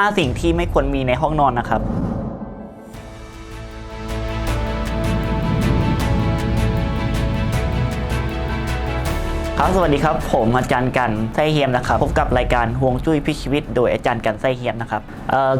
5 สิ่งที่ไม่ควรมีในห้องนอนนะครับ ครับสวัสดีครับ ผมอาจารย์กันไส้เฮียมนะครับพบกับรายการห่วงจุ้ยพิชีวิต โดยอาจารย์กันไส้เฮียมนะครับ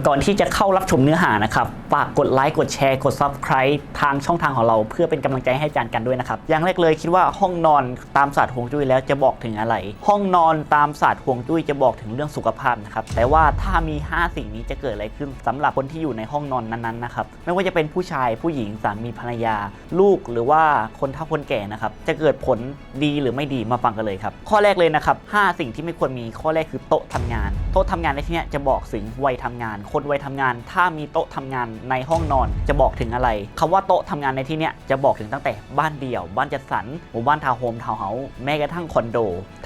ก่อนที่จะเข้ารับชมเนื้อหานะครับฝากกดไลค์กดแชร์กด Subscribe ทางช่องทางของเราเพื่อเป็นกำลังใจให้อาจารย์กันด้วยนะครับอย่างแรกเลยคิดว่าห้องนอนตามศาสตร์ห่วงจุ้ยแล้วจะบอกถึงอะไร ห้องนอนตามศาสตร์ห่วงจุ้ยจะบอกถึงเรื่องสุขภาพนะครับแต่ว่าถ้ามี 5 สิ่งนี้จะเกิดอะไรขึ้นสำหรับคนที่อยู่ในห้องนอนนั้นๆนะครับไม่ว่าจะเป็นผู้ชายผู้หญิงสามีภรรยา ลูกหรือว่าคนเฒ่าคนแก่นะครับจะเกิดผลดีหรือไม่ดีมาฟังกันเลยครับ ข้อแรกเลยนะครับ 5 สิ่งที่ไม่ควรมีข้อแรกคือโต๊ะทำงาน โต๊ะทำงานในที่นี้จะบอกถึงวัยทำงาน คนวัยทำงาน ถ้ามีโต๊ะทำงานในห้องนอนจะบอกถึงอะไรคำว่าโต๊ะทำงานในที่นี้จะบอกถึงตั้งแต่บ้านเดี่ยว บ้านจัดสรรหมู่บ้านทาวน์โฮมทาวน์เฮาส์แม้กระทั่งคอนโด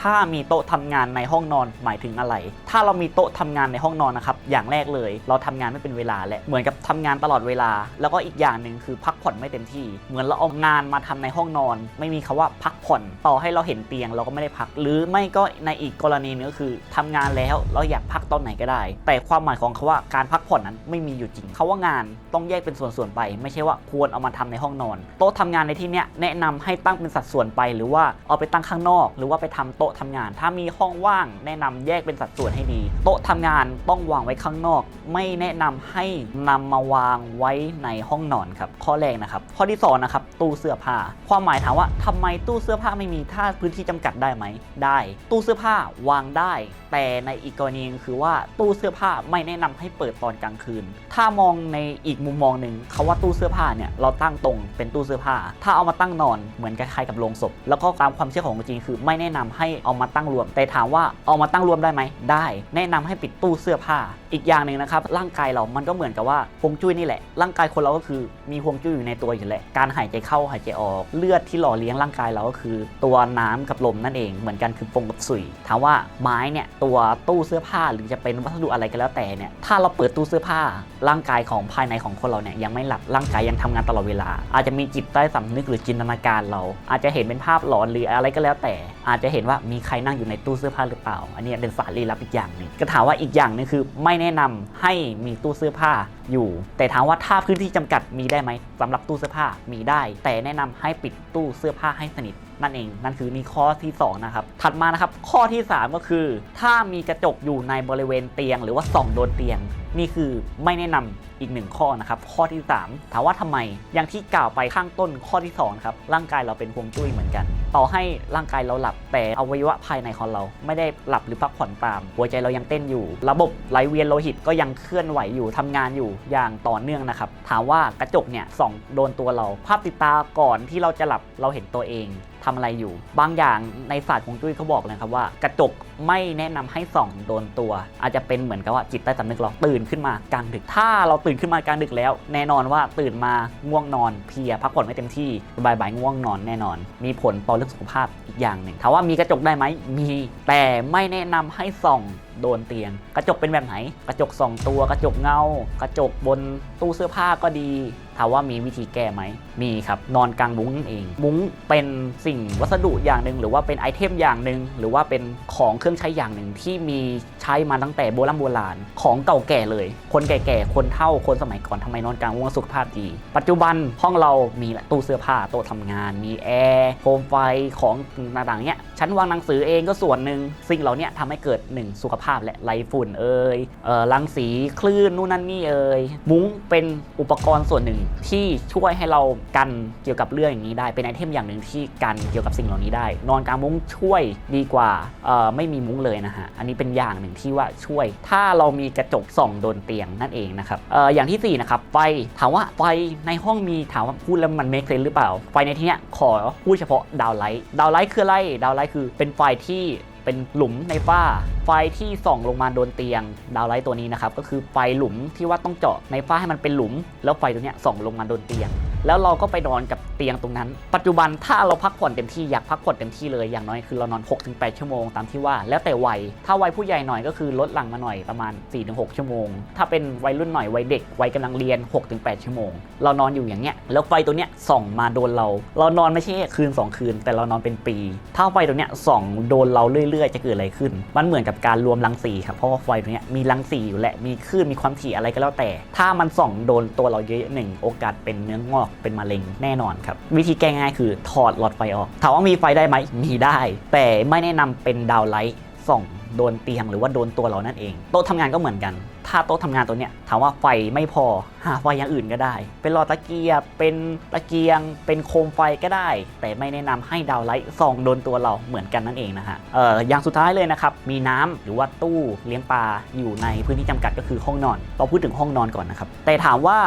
ถ้ามีโต๊ะทำงานในห้องนอนหมายถึงอะไร ถ้าเรามีโต๊ะทำงานในห้องนอนนะครับอย่างแรกเลย เราทำงานไม่เป็นเวลาและเหมือนกับทำงานตลอดเวลา แล้วก็อีกอย่างหนึ่งคือพักผ่อนไม่เต็มที่ เหมือนเราเอางานมาทำในห้องนอน ไม่มีคำว่าพักผ่อนต่อให้เราเห็นเตียงเราก็ไม่ได้พัก หรือไม่ก็ในอีกกรณีหนึงก็คือทำงานแล้วเราอยากพักตอนไหนก็ได้ แต่ความหมายของคาว่าการพักผ่อนนั้นไม่มีอยู่จริงคาว่างานต้องแยกเป็นส่วนๆไป ไม่ใช่ว่าควรเอามาทำในห้องนอน โต๊ะทำงานในที่เนี้ยแนะนำให้ตั้งเป็นสัดส่วนไป หรือว่าเอาไปตั้งข้างนอก หรือว่าไปทำโต๊ะทำงาน ถ้ามีห้องว่างแนะนำแยกเป็นสัดส่วนให้ดี โต๊ะทำงานต้องวางไว้ข้างนอก ไม่แนะนำให้นำมาวางไว้ในห้องนอนครับข้อแรกนะครับข้อที่สองนะครับตู้เสื้อผ้าความหมายถามว่าทำไมตู้เสื้อผ้าไม่มีถ้าพื้นที่จำกัดได้ไหมได้ ตู้เสื้อผ้าวางได้ แต่ในอีกกรณีคือว่าตู้เสื้อผ้าไม่แนะนำให้เปิดตอนกลางคืน ถ้ามองในอีกมุมมองหนึ่งเขาว่าตู้เสื้อผ้าเนี่ยเราตั้งตรงเป็นตู้เสื้อผ้า ถ้าเอามาตั้งนอนเหมือนคล้ายๆกับโรงศพ แล้วก็ตามความเชื่อของจริงคือ ไม่แนะนำให้เอามาตั้งรวม แต่ถามว่าเอามาตั้งรวมได้ไหมได้ แนะนำให้ปิดตู้เสื้อผ้า อีกอย่างหนึ่งนะครับร่างกายเรามันก็เหมือนกับว่าฮวงจุ้ยนี่แหละ ร่างกายคนเราก็คือมีฮวงจุ้ยอยู่ในตัวอยู่แหละการหายใจเข้าหายใจออก เลือดที่หล่อเลี้ยงร่างกายเราก็คือ ตัวน้ำกับลมนั่นเองเหมือนกันคือฟงกับสุยถามว่าไม้เนี่ยตัวตู้เสื้อผ้าหรือจะเป็นวัสดุอะไรก็แล้วแต่เนี่ยถ้าเราเปิดตู้เสื้อผ้า ร่างกายของภายในของคนเราเนี่ยยังไม่หลับร่างกายยังทำงานตลอดเวลา อาจจะมีจิตใต้สำนึกหรือจินตนาการเรา อาจจะเห็นเป็นภาพหลอนหรืออะไรก็แล้วแต่ อาจจะเห็นว่ามีใครนั่งอยู่ในตู้เสื้อผ้าหรือเปล่า อันนี้เป็นสารลี้ลับอีกอย่างหนึงก็ถามว่าอีกอย่างนึงคือไม่แนะนำให้มีตู้เสื้อผ้าอยู่ แต่ถามว่าถ้าพื้นที่จำกัดมีได้ไหมสำหรับตู้เสื้อผ้ามีได้ แต่แนะนำให้ปิดตู้เสื้อผ้าให้สนิท นั่นเอง นั่นคือนี่ข้อที่ 2 นะครับ ถัดมานะครับ ข้อที่ 3 ก็คือ ถ้ามีกระจกอยู่ในบริเวณเตียง หรือว่าส่องโดนเตียง นี่คือไม่แนะนำอีกหนึ่งข้อนะครับ ข้อที่ 3 ถามว่าทำไม อย่างที่กล่าวไปข้างต้นข้อที่2ครับ ร่างกายเราเป็นฮวงจุ้ยเหมือนกัน ต่อให้ร่างกายเราหลับ แต่อวัยวะภายในของเรา ไม่ได้หลับหรือพักผ่อนตาม หัวใจเรายังเต้นอยู่ ระบบไหลเวียนโลหิตก็ยังเคลื่อนไหวอยู่ทำงานอยู่อย่างต่อเนื่องนะครับ ถามว่ากระจกเนี่ยส่องโดนตัวเรา ภาพติดตาก่อนที่เราจะหลับเราเห็นตัวเอง ทำอะไรอยู่ บางอย่างในศาสตร์ของจุ้ยเขาบอกเลยครับว่า กระจกไม่แนะนำให้ส่องโดนตัว อาจจะเป็นเหมือนกับว่าจิตใต้สำนึกเราตื่นขึ้นมากลางดึก ถ้าเราตื่นขึ้นมากลางดึกแล้ว แน่นอนว่าตื่นมาง่วงนอนเพลียพักผ่อนไม่เต็มที่บ่ายบ่ายง่วงนอนแน่นอน มีผลต่อเรื่องสุขภาพอีกอย่างหนึ่งถามว่ามีกระจกได้ไหมมี แต่ไม่แนะนำให้ส่อง โดนเตียง กระจกเป็นแบบไหน กระจกสองตัวกระจกเงา กระจกบนตู้เสื้อผ้าก็ดีถามว่ามีวิธีแก้ไหม มีครับ นอนกลางมุ้งเอง มุ้งเป็นสิ่งวัสดุอย่างหนึ่งหรือว่าเป็นไอเทมอย่างหนึ่งหรือว่าเป็นของเครื่องใช้อย่างหนึ่งที่มีใช้มาตั้งแต่โบราณโบราณของเก่าแก่เลย คนแก่ๆ คนเฒ่า คนสมัยก่อนทำไมนอนกลางมุ้งสุขภาพดี ปัจจุบันห้องเรามีตู้เสื้อผ้าโต๊ะทำงาน มีแอร์โคมไฟของต่างๆเนี้ยชั้นวางหนังสือเองก็ส่วนหนึ่งสิ่งเหล่านี้ทำให้เกิดหนึ่งสุขภภาพและไรฝุ่นเอ่ยเออรังสีคลื่นนู่นนั่นนี่เอ่ยมุ้งเป็นอุปกรณ์ส่วนหนึ่งที่ช่วยให้เรากันเกี่ยวกับเรื่องอย่างนี้ได้ เป็นไอเทมอย่างหนึ่งที่กันเกี่ยวกับสิ่งเหล่านี้ได้ นอนกลางมุ้งช่วยดีกว่าเออไม่มีมุ้งเลยนะฮะอันนี้เป็นอย่างหนึ่งที่ว่าช่วย ถ้าเรามีกระจกส่องโดนเตียงนั่นเองนะครับเอออย่างที่สี่นะครับไฟถามว่าไฟในห้องมีถามว่าพูดแล้วมันเมคเซนหรือเปล่า ไฟในที่นี้ขอพูดเฉพาะดาวไลท์ดาวไลท์คืออะไรดาวไลท์คือเป็นไฟที่ เป็นหลุมในฝ้า ไฟที่ส่องลงมาโดนเตียง ดาวไลท์ตัวนี้นะครับก็คือไฟหลุมที่ว่าต้องเจาะในฝ้าให้มันเป็นหลุม แล้วไฟตัวนี้ส่องลงมาโดนเตียง แล้วเราก็ไปนอนกับเตียงตรงนั้น ปัจจุบันถ้าเราพักผ่อนเต็มที่อยากพักผ่อนเต็มที่เลยอย่างน้อยคือเรานอน 6-8 ชั่วโมงตามที่ว่า แล้วแต่วัย ถ้าวัยผู้ใหญ่หน่อยก็คือลดหลังมาหน่อยประมาณ 4-6 ชั่วโมง ถ้าเป็นวัยรุ่นหน่อยวัยเด็กวัยกำลังเรียน 6-8 ชั่วโมง เรานอนอยู่อย่างเงี้ยแล้วไฟตัวเนี้ยส่องมาโดนเรา เรานอนไม่ใช่คืน 2 คืน แต่เรานอนเป็นปี ถ้าไฟตัวเนี้ยส่องโดนเราเรื่อยๆ จะเกิดอะไรขึ้น มันเหมือนกับการรวมรังสีครับเพราะว่าไฟตัวเนี้ยมีรังสีอยู่แหละมีคลื่นมีความถี่อะไรก็แล้วแต่ ถ้ามันส่องโดนตัวเราเยอะหนึ่งโอกาสเป็นเนื้องอกเป็นมะเร็งแน่นอนครับ วิธีแก้ง่ายคือถอดหลอดไฟออก ถามว่ามีไฟได้ไหมมีได้ แต่ไม่แนะนำเป็นดาวไลท์ส่องโดนเตียงหรือว่าโดนตัวเรานั่นเอง โต๊ะทำงานก็เหมือนกัน ถ้าโต๊ะทำงานตัวเนี้ยถามว่าไฟไม่พอหาไฟอย่างอื่นก็ได้ เป็นหลอดตะเกียบเป็นตะเกียง เป็นโคมไฟก็ได้ แต่ไม่แนะนำให้ดาวไลท์ส่องโดนตัวเราเหมือนกันนั่นเองนะฮะเอออย่างสุดท้ายเลยนะครับ มีน้ำหรือว่าตู้เลี้ยงปลาอยู่ในพื้นที่จำกัดก็คือห้องนอน เราพูดถึงห้องนอนก่อนนะครับแต่ถามว่า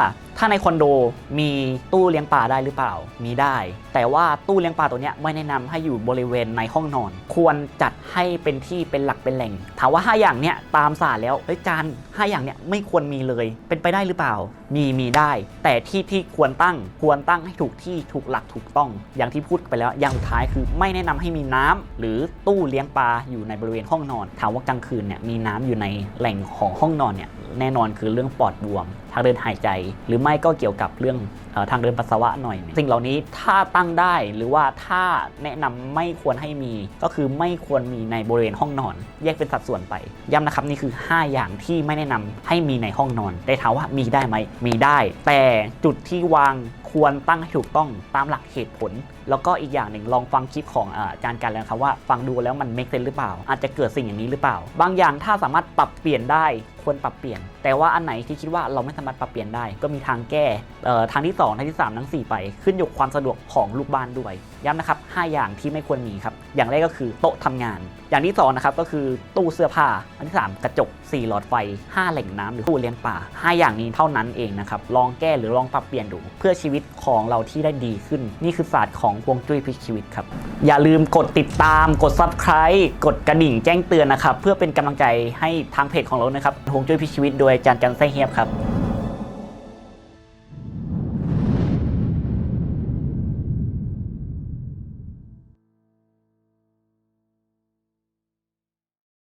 ถ้าในคอนโดมีตู้เลี้ยงปลาได้หรือเปล่า มีได้ แต่ว่าตู้เลี้ยงปลาตัวนี้ไม่แนะนำให้อยู่บริเวณในห้องนอน ควรจัดให้เป็นที่เป็นหลักเป็นแหล่ง ถามว่า 5 อย่างเนี้ยตามศาสตร์แล้วเฮ้ยจาน5อย่างเนี้ยไม่ควรมีเลย เป็นไปได้หรือเปล่า มีมีได้ แต่ที่ที่ควรตั้งควรตั้งให้ถูกที่ถูกหลักถูกต้อง อย่างที่พูดไปแล้วอย่างสุดท้ายคือไม่แนะนำให้มีน้ำหรือตู้เลี้ยงปลาอยู่ในบริเวณห้องนอน ถามว่ากลางคืนเนี่ยมีน้ำอยู่ในแหล่งของห้องนอนเนี่ยแน่นอนคือเรื่องปอดบวมทางเดินหายใจ หรือไม่ก็เกี่ยวกับเรื่องทางเดินปัสสาวะหน่อย สิ่งเหล่านี้ถ้าตั้งได้หรือว่าถ้าแนะนำไม่ควรให้มีก็คือไม่ควรมีในบริเวณห้องนอน แยกเป็นสัดส่วนไปย้ำนะครับนี่คือ 5 อย่างที่ไม่แนะนำให้มีในห้องนอน ได้ถามว่ามีได้ไหมมีได้ แต่จุดที่วาง ควรตั้งให้ถูกต้องตามหลักเหตุผล แล้วก็อีกอย่างหนึ่งลองฟังคลิปของอาจารย์กันแล้วครับว่าฟังดูแล้วมันเมคเซนหรือเปล่า อาจจะเกิดสิ่งอย่างนี้หรือเปล่า บางอย่างถ้าสามารถปรับเปลี่ยนได้ควรปรับเปลี่ยน แต่ว่าอันไหนที่คิดว่าเราไม่สามารถปรับเปลี่ยนได้ ก็มีทางแก้ทางที่ 2 ทางที่ 3 ทั้ง 4 ไป ขึ้นอยู่ความสะดวกของลูกบ้านด้วย ย้ำนะครับ 5 อย่างที่ไม่ควรมีครับ อย่างแรกก็คือโต๊ะทำงาน อย่างที่2นะครับก็คือตู้เสื้อผ้าอันที่ 3 กระจก 4 หลอดไฟ 5 แหล่งน้ำหรือตู้เลี้ยงปลา5อย่างนี้เท่านั้นเองนะครับ ลองแก้หรือลองปรับเปลี่ยนดู เพื่อชีวิตของเราที่ได้ดีขึ้น นี่คือศาสตร์ของฮวงจุ้ยพลิกชีวิตครับ อย่าลืมกดติดตาม กด subscribe กดกระดิ่งแจ้งเตือนนะครับ เพื่อเป็นกำลังใจให้ทางเพจของเรานะครับฮวงจุ้ยพลิกชีวิตโดยอาจารย์จันไซเฮียบครับ